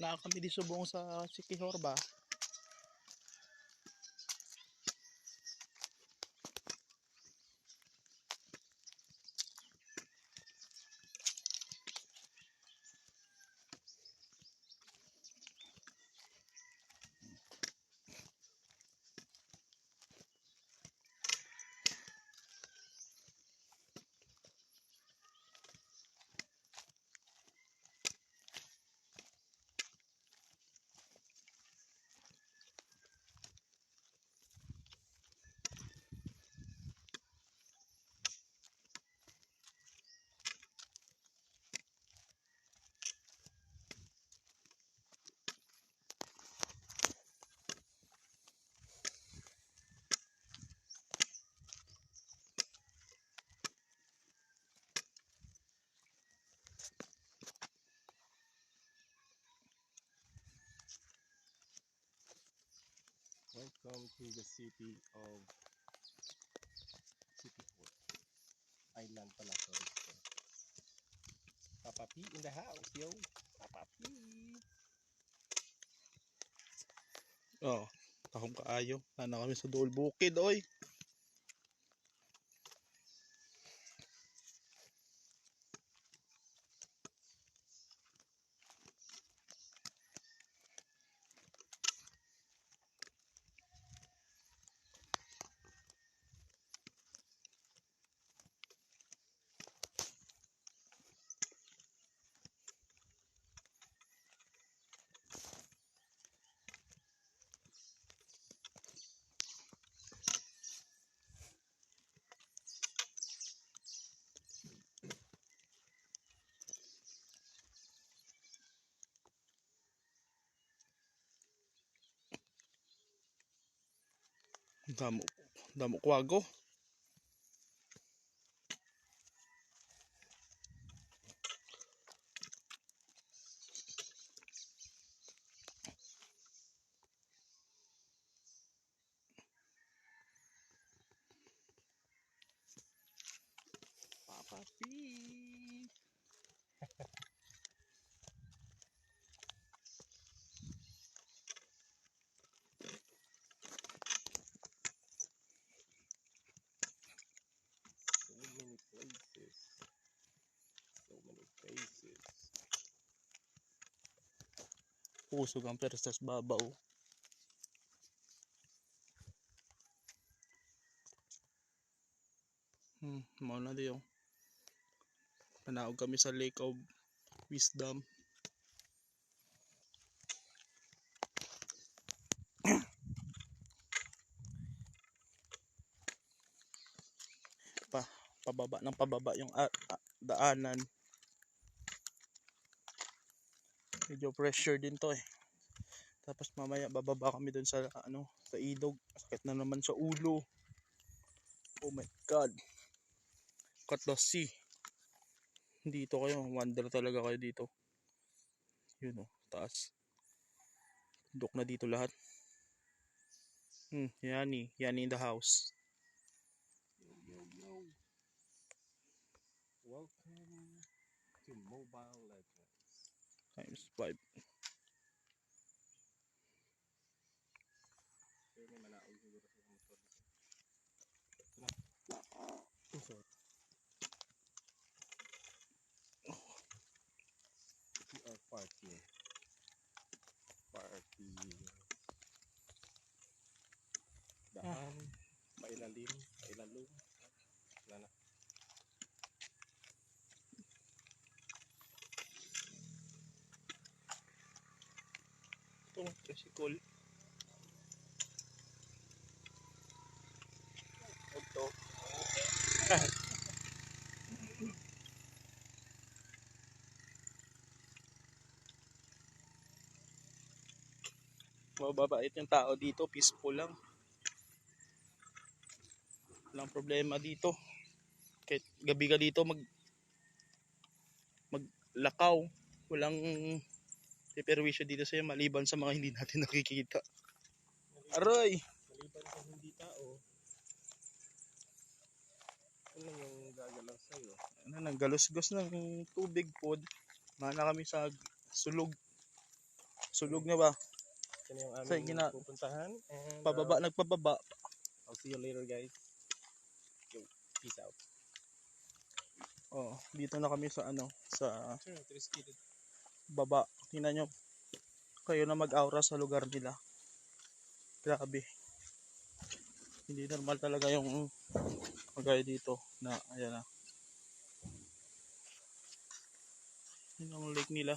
na kami di subong sa Sikihor Welcome to the city of City Port. Island pala, sorry. Papa P in the house, yo. Papa P. Oh, tahong kaayo. Nana kami sa Dol Bukid, oy. Damo, damo kwago. Places. Pusog ang persas babaw. Hmm, mao na diyo. Panaog kami sa Lake of Wisdom. pa pababa ng pababa yung a- a- daanan. Medyo pressure din to eh. Tapos mamaya bababa kami dun sa ano, sa ilog. Sakit na naman sa ulo. Oh my god. Sea. Dito kayo, wonder talaga kayo dito. Yun oh, taas. Dok na dito lahat. Hmm, Yani, Yani in the house. Welcome to Mobile Legends. Times 5. Pero may manaog siguro sa motor dito. Usot. We are partying. Party. Daan. Mailalim. Ito, tricycle. Ito. Mababait yung tao dito, peaceful lang. Walang problema dito. Kahit gabi ka dito mag maglakaw, walang piperwisyo dito sa'yo maliban sa mga hindi natin nakikita. Aroy! Maliban sa hindi tao, ano yung gagalaw sa'yo? Ano, nanggalusgos ng tubig pod. Mana kami sa sulog. Sulog na ba? Ito na yung Sige aming na. pupuntahan. And, Pababa, uh, nagpababa. I'll see you later guys. Yo, peace out. Oh, dito na kami sa ano, sa Sure. Baba. Tingnan nyo. Kayo na mag-aura sa lugar nila. Grabe. Hindi normal talaga yung kagaya dito na ayan na. Yun ang lake nila.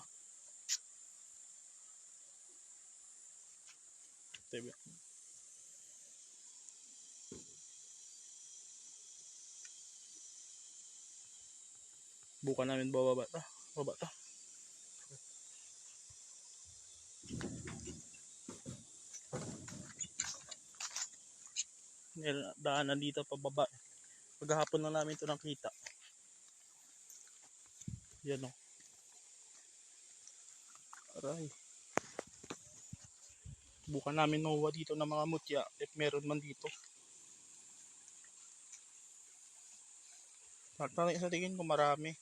Tebe. Bukan namin bababa ta. Baba ta. May daanan dito pababa. Paghahapon lang namin ito nakita. Yan o. Aray. Bukan namin mahuwa dito ng mga mutya if meron man dito. Parang sa tingin ko marami.